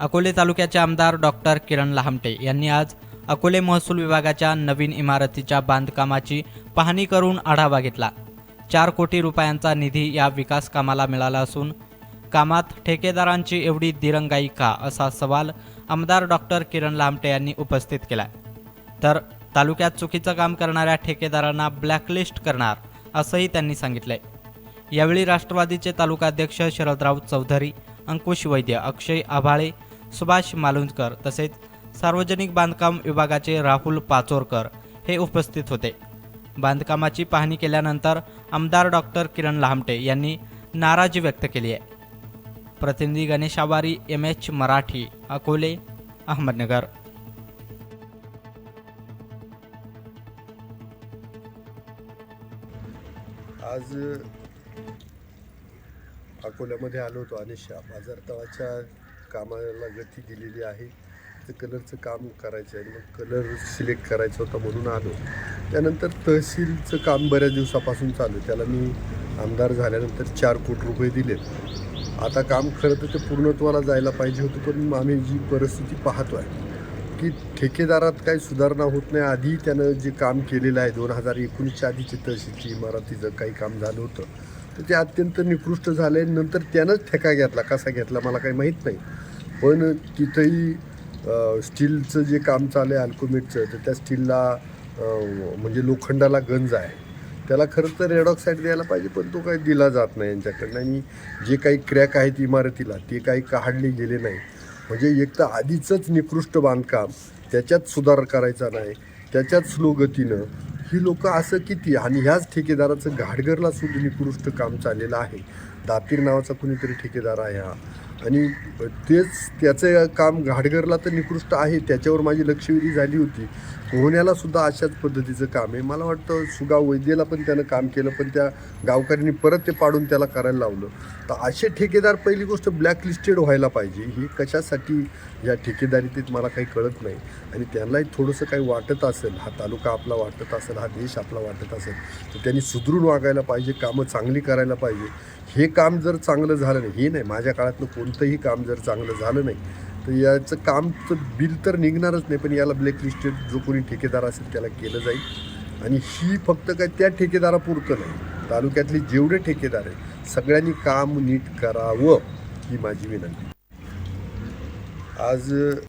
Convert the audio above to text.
अकोले तालुक्याचे आमदार डॉक्टर किरण लहामटे यांनी आज अकोले महसूल विभागाच्या नवीन इमारतीच्या बांधकामाची पाहणी करून आढावा घेतला. चार कोटी रुपयांचा निधी या विकास कामाला मिळाला असून कामात ठेकेदारांची एवढी दिरंगाई का असा सवाल आमदार डॉक्टर किरण लामटे यांनी उपस्थित केला तर तालुक्यात चुकीचं काम करणाऱ्या ठेकेदारांना ब्लॅकलिस्ट करणार असंही त्यांनी सांगितलंय. यावेळी राष्ट्रवादीचे तालुकाध्यक्ष शरदराव चौधरी अंकुश वैद्य अक्षय आभाळे सुभाष मालुंजकर तसेच सार्वजनिक बांधकाम विभागाचे राहुल पाचोरकर हे उपस्थित होते. बांधकामाची पाहणी केल्यानंतर आमदार डॉक्टर किरण लहामटे यांनी नाराजी व्यक्त केली आहे. प्रतिनिधी गणेश आवारी एम एच मराठी अकोले अहमदनगर. आज अकोल्यामध्ये आलो होतो आणि शा बाजारतवाच्या कामाला गती दिलेली आहे. तर कलरचं काम करायचं आहे. मग कलर सिलेक्ट करायचा होता म्हणून आलो. त्यानंतर तहसीलचं काम बऱ्याच दिवसापासून चालू आहे. त्याला मी आमदार झाल्यानंतर चार कोटी रुपये दिले आता काम खरं तर ते पूर्णत्वाला जायला पाहिजे होतं पण आम्ही जी परिस्थिती पाहतो आहे की ठेकेदारात काही सुधारणा होत नाही. आधी त्यानं जे काम केलेलं आहे दोन हजार एकोणीसच्या आधीची तहसीलची इमारतीचं काही काम झालं होतं. तर ते अत्यंत निकृष्ट झाले. नंतर त्यानंच ठेका घेतला. कसा घेतला मला काही माहीत नाही. पण तिथंही स्टीलचं जे काम चालू आहे अल्कोमेटचं तर त्या स्टीलला म्हणजे लोखंडाला गंज आहे. त्याला खरं तर रेडॉक्साईड द्यायला पाहिजे पण तो काही दिला जात नाही यांच्याकडनं. आणि जे काही क्रॅक आहेत इमारतीला ते काही काढले गेले नाही. म्हणजे एक तर आधीचंच निकृष्ट बांधकाम त्याच्यात सुधार करायचा नाही. त्याच्यात स्लो गतीनं ही लोक असं किती आणि ह्याच ठेकेदाराचं घाटघरला सुद्धा निकृष्ट काम चाललेलं आहे. दातीर नावाचा कुणीतरी ठेकेदार आहे हा. आणि तेच त्याचं काम घाटघरला तर निकृष्ट आहे त्याच्यावर माझी लक्षवेधी झाली होती. पोहण्याला सुद्धा अशाच पद्धतीचं काम आहे. मला वाटतं सुगाव वैद्यला पण त्यानं काम केलं पण त्या गावकऱ्यांनी परत ते पाडून त्याला करायला लावलं. तर असे ठेकेदार पहिली गोष्ट ब्लॅकलिस्टेड व्हायला पाहिजे. ही कशासाठी या ठेकेदारीतीत मला काही कळत नाही. आणि त्यांनाही थोडंसं काही वाटत असेल हा तालुका आपला वाटत असेल हा देश आपला वाटत असेल तर त्यांनी सुधरून वागायला पाहिजे कामं चांगली करायला पाहिजे. हे काम जर चांगलं झालं नाही हे नाही. माझ्या काळातलं कोणतंही काम जर चांगलं झालं नाही तर याचं कामचं बिल तर निघणारच नाही पण याला ब्लॅकलिस्टेड जो कोणी ठेकेदार असेल त्याला केलं जाईल. आणि ही फक्त काय त्या ठेकेदारापुरतं नाही. तालुक्यातले जेवढे ठेकेदार आहेत सगळ्यांनी काम नीट करावं ही माझी विनंती. आज